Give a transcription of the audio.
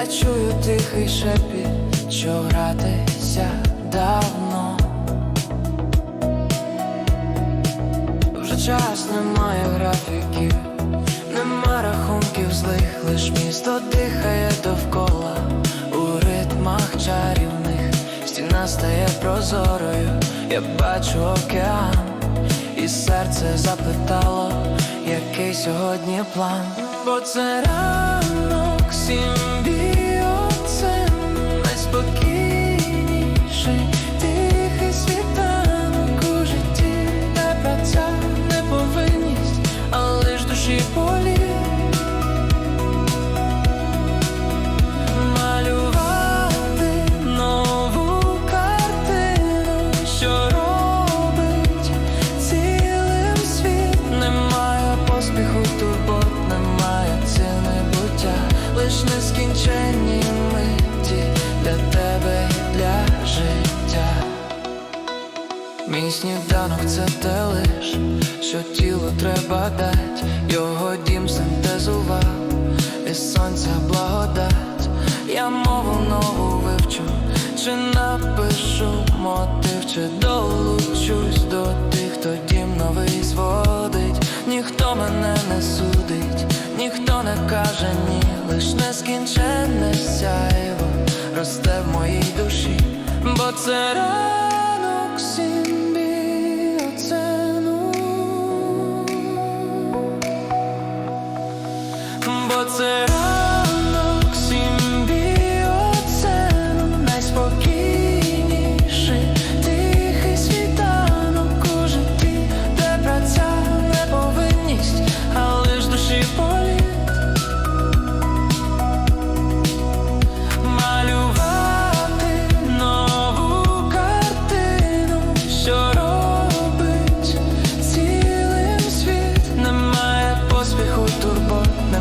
Я чую тихий шепіт, що гратися давно. Вже час немає графіків, нема рахунків злих, лиш місто дихає довкола у ритмах чарівних, стіна стає прозорою, я бачу океан, і серце запитало, який сьогодні план, бо це ранок симбіоцен лиш нескінченні миті для тебе і для життя. Мій сніданок це те лиш, що тілу треба дать, його дім синтезував, із сонця благодать. Я мову нову вивчу, чи напишу мотив, чи долучусь до тих, хто дім новий зводить. Ніхто мене не судить, ніхто не каже ні, лиш нескінченне сяйво росте в моїй душі, бо це ранок симбіоцену Бо це